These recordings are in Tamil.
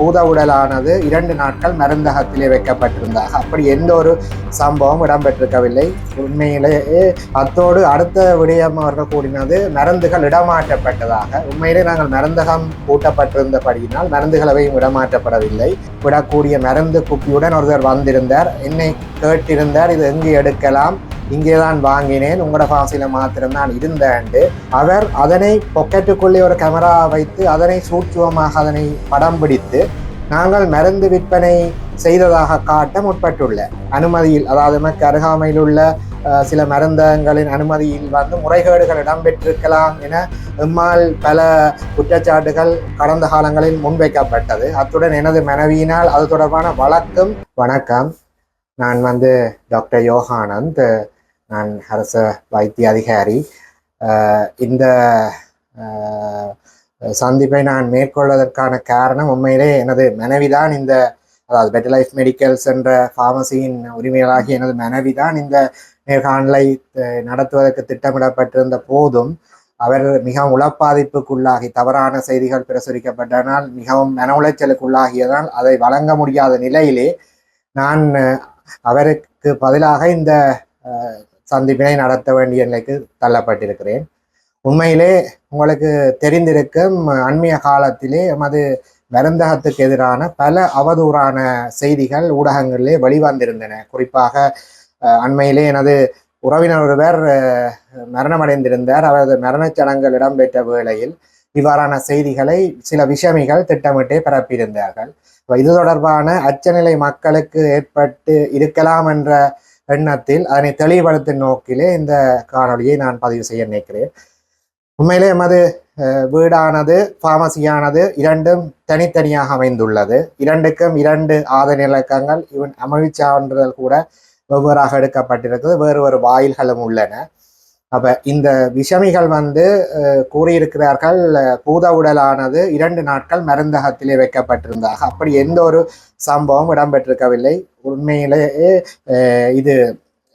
பூத உடலானது இரண்டு நாட்கள் மருந்தகத்திலே வைக்கப்பட்டிருந்தார் அப்படி எந்த ஒரு சம்பவம் இடம்பெற்றிருக்கவில்லை. உண்மையிலேயே அத்தோடு அடுத்த விடயம் அவர்கள் கூறினது மருந்துகள் இடமாற்றப்பட்டதாக. உண்மையிலே நாங்கள் மருந்தகம் பூட்டப்பட்டிருந்தபடியினால் மருந்துகளவையும் இடமாற்றப்படவில்லை. விடக்கூடிய மருந்து குப்பியுடன் ஒருவர் வந்திருந்தார். என்னை கேட்டிருந்தார் இது எங்கு எடுக்கலாம்? இங்கே தான் வாங்கினேன். உங்களோட பாசில மாத்திரம் தான் இருந்தேன்ட்டு. அவர் அதனை பொக்கெட்டுக்குள்ளே ஒரு கேமரா வைத்து அதனை சூட்சுவமாக அதனை படம் பிடித்து நாங்கள் மருந்து விற்பனை செய்ததாக காட்ட முற்பட்டுள்ள அனுமதியில் அதாவது நமக்கு அருகாமையில் உள்ள சில மருந்தகங்களின் அனுமதியில் வந்து முறைகேடுகள் இடம்பெற்றிருக்கலாம் என எம்மால் பல குற்றச்சாட்டுகள் கடந்த காலங்களில் முன்வைக்கப்பட்டது. அத்துடன் எனது மனைவியினால் அது தொடர்பான வழக்கும் வணக்கம். நான் வந்து டாக்டர் யோகானந்த் நான் அரச வைத்திய அதிகாரி. இந்த சந்திப்பை நான் மேற்கொள்வதற்கான காரணம் உண்மையிலே எனது மனைவிதான். இந்த அதாவது பெட்டர் லைஃப் மெடிக்கல்ஸ் என்ற ஃபார்மசியின் உரிமையாளராகிய எனது மனைவிதான். இந்த நேர்காணலை நடத்துவதற்கு திட்டமிடப்பட்டிருந்த போதும் அவர் மிகவும் உளப்பாதிப்புக்குள்ளாகி தவறான செய்திகள் பிரசுரிக்கப்பட்டனால் மிகவும் மன உளைச்சலுக்குள்ளாகியதால் அதை வழங்க முடியாத நிலையிலே நான் அவருக்கு பதிலாக இந்த சந்திப்பினை நடத்த வேண்டிய நிலைக்கு தள்ளப்பட்டிருக்கிறேன். உண்மையிலே உங்களுக்கு தெரிந்திருக்கும் அண்மைய காலத்திலே எமது மருந்தகத்துக்கு எதிரான பல அவதூறான செய்திகள் ஊடகங்களிலே வெளிவந்திருந்தன. குறிப்பாக அண்மையிலே எனது உறவினர் ஒருவர் மரணமடைந்திருந்தார். அவரது மரணச் சடங்குகள் இடம்பெற்ற வேளையில் இவ்வாறான செய்திகளை சில விஷமிகள் திட்டமிட்டே பரப்பியிருந்தார்கள். இது தொடர்பான அச்சநிலை மக்களுக்கு ஏற்பட்டு இருக்கலாம் என்ற எண்ணத்தில் அதனை தெளிவுபடுத்தும் நோக்கிலே இந்த காணொளியை நான் பதிவு செய்ய நினைக்கிறேன். உண்மையிலே எமது வீடானது ஃபார்மசியானது இரண்டும் தனித்தனியாக அமைந்துள்ளது. இரண்டுக்கும் இரண்டு ஆதன இலக்கங்கள் இவன் அமைவு சான்றிதழ் கூட வெவ்வேறாக எடுக்கப்பட்டிருக்கிறது. வேறு வேறு வாயில்களும் உள்ளன. அப்ப இந்த விஷமிகள் வந்து கூறியிருக்கிறார்கள் பூத உடலானது இரண்டு நாட்கள் மருந்தகத்திலே வைக்கப்பட்டிருந்தாக அப்படி எந்த ஒரு சம்பவம் இடம்பெற்றிருக்கவில்லை. உண்மையிலேயே இது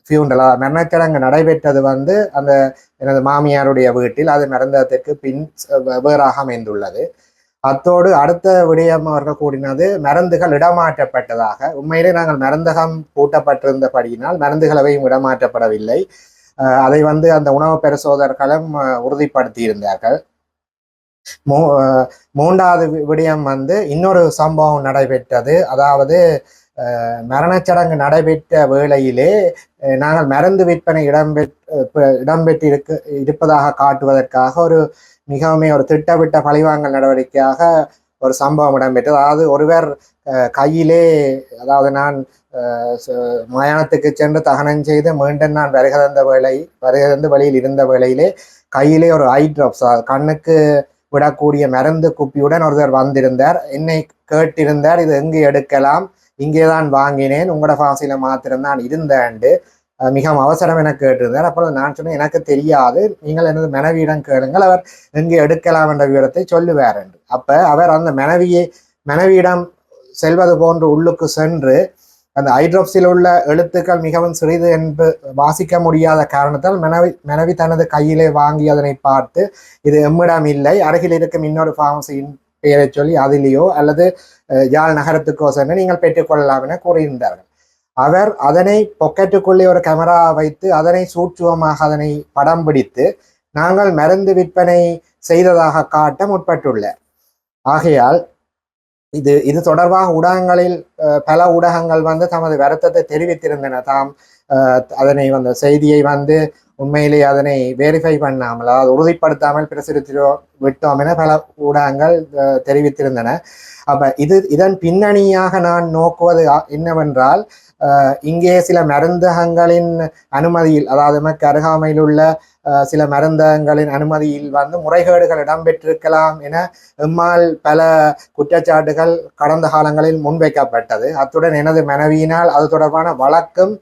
ஃபியூண்டலா மரணச்சடங்கு நடைபெற்றது வந்து அந்த எனது மாமியாருடைய வீட்டில். அது நடந்ததற்கு பின் வேறாக அமைந்துள்ளது. அத்தோடு அடுத்த விடயம் அவர்கள் கூறினது மருந்துகள் இடமாற்றப்பட்டதாக. உண்மையிலே நாங்கள் மருந்தகம் பூட்டப்பட்டிருந்தபடியினால் மருந்துகளவையும் இடமாற்றப்படவில்லை. அஹ் அதை வந்து அந்த உணவு பரிசோதகர்களும் உறுதிப்படுத்தியிருந்தார்கள். மூ மூன்றாவது விடயம் வந்து இன்னொரு சம்பவம் நடைபெற்றது. அதாவது மரணச்சடங்கு நடைபெற்ற வேளையிலே நாங்கள் மருந்து விற்பனை இடம்பெற் இடம்பெற்றிருக்க இருப்பதாக காட்டுவதற்காக ஒரு மிகவும் ஒரு திட்டமிட்ட பழிவாங்கல் நடவடிக்கையாக ஒரு சம்பவம் இடம்பெற்றது. அதாவது ஒருவர் கையிலே அதாவது நான் மயானத்துக்கு சென்று தகனம் செய்து மீண்டும் நான் வருகை தந்த வேலை வருகை தந்து வழியில் இருந்த வேளையிலே கையிலே ஒரு ஐ ட்ராப்ஸ் கண்ணுக்கு விடக்கூடிய மருந்து குப்பியுடன் ஒருவர் வந்திருந்தார். என்னை கேட்டிருந்தார் இது எங்கு எடுக்கலாம்? இங்கே தான் வாங்கினேன். உங்களோட ஃபாசியில் மாத்திரம் தான் இருந்தேன்ட்டு மிகவும் அவசரம் என கேட்டிருந்தார் அப்பொழுது நான் சொன்னேன் எனக்கு தெரியாது. நீங்கள் எனது மனைவியிடம் கேளுங்கள். அவர் எங்கே எடுக்கலாம் என்ற விவரத்தை சொல்லுவார் என்று. அப்போ அவர் அந்த மனைவியை மனைவியிடம் செல்வது போன்று உள்ளுக்கு சென்று அந்த ஐட்ரோப்ஸில் உள்ள எழுத்துக்கள் மிகவும் சிறிது என்று வாசிக்க முடியாத காரணத்தால் மனைவி மனைவி தனது கையிலே வாங்கி அதனை பார்த்து இது எம்மிடம் இல்லை. அருகில் இருக்கும் இன்னொரு ஃபார்மசியின் பெயரை சொல்லி அதிலேயோ அல்லது யாழ் நகரத்துக்கோ சென்று நீங்கள் பெற்றுக்கொள்ளலாம் என கூறியிருந்தார்கள். அவர் அதனை பொக்கெட்டுக்குள்ளே ஒரு கேமரா வைத்து அதனை சூட்சுவமாக அதனை படம் பிடித்து நாங்கள் மருந்து விற்பனை செய்ததாக காட்ட முற்பட்டுள்ளார். ஆகையால் இது இது தொடர்பாக ஊடகங்களில் பல ஊடகங்கள் வந்து தமது வருத்தத்தை தெரிவித்திருந்தன. தாம் அதனை வந்த செய்தியை வந்து உண்மையிலேயே அதனை வெரிஃபை பண்ணாமல் அதாவது உறுதிப்படுத்தாமல் பிரசுரித்தோ விட்டோம் என பல ஊடகங்கள் தெரிவித்திருந்தன. அப்ப இது இதன் பின்னணியாக நான் நோக்குவது என்னவென்றால் இங்கே சில மருந்தகங்களின் அனுமதியில் அதாவது நமக்கு அருகாமையில் உள்ள சில மருந்தகங்களின் அனுமதியில் வந்து முறைகேடுகள் இடம்பெற்றிருக்கலாம் என எம்மால் பல குற்றச்சாட்டுகள் கடந்த காலங்களில் முன்வைக்கப்பட்டது. அத்துடன் எனது மனைவியினால் அது தொடர்பான வழக்கும்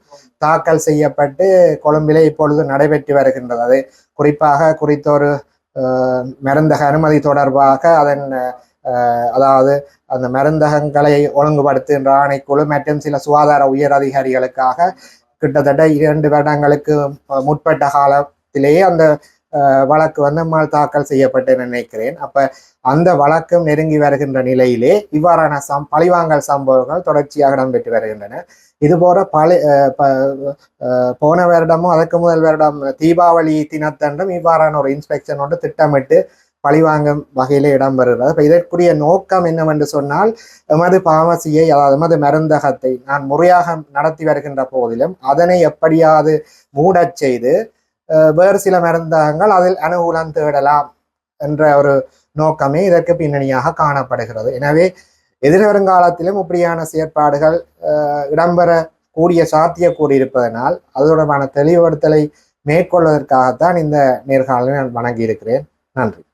தாக்கல் செய்யப்பட்டு கொழும்பிலே இப்பொழுது நடைபெற்று வருகின்றது. குறிப்பாக குறித்த ஒரு மருந்தக அனுமதி தொடர்பாக அதன் அதாவது அந்த மருந்தகங்களை ஒழுங்குபடுத்துகின்ற ஆணைக்குழு மற்றும் சில சுகாதார உயர் அதிகாரிகளுக்காக கிட்டத்தட்ட இரண்டு வருடங்களுக்கு முற்பட்ட காலத்திலேயே அந்த வழக்கு வந்து நம்மால் தாக்கல் செய்யப்பட்டு நினைக்கிறேன். அப்ப அந்த வழக்கம் நெருங்கி வருகின்ற நிலையிலே இவ்வாறான சம் பழிவாங்கல் சம்பவங்கள் தொடர்ச்சியாக இடம்பெற்று வருகின்றன. இதுபோல பழி போன வருடமும் அதற்கு முதல் வருடம் தீபாவளி தினத்தன்றும் இவ்வாறான ஒரு இன்ஸ்பெக்ஷன் ஒன்று திட்டமிட்டு பழிவாங்கும் வகையில் இடம்பெறுகிறது. இப்போ இதற்குரிய நோக்கம் என்னவென்று சொன்னால் எமது பாமசியை அதாவது எமது மருந்தகத்தை நான் முறையாக நடத்தி வருகின்ற போதிலும் அதனை எப்படியாவது மூடச் செய்து வேறு சில மருந்தகங்கள் அதில் அனுகூலம் தேடலாம் என்ற ஒரு நோக்கமே இதற்கு பின்னணியாக காணப்படுகிறது. எனவே எதிர்வருங்காலத்திலும் இப்படியான செயற்பாடுகள் இடம்பெற கூடிய சாத்திய கூடியிருப்பதனால் அது தொடர்பான தெளிவுபடுத்தலை மேற்கொள்வதற்காகத்தான் இந்த நேர்காணலை நான் வணங்கியிருக்கிறேன். நன்றி.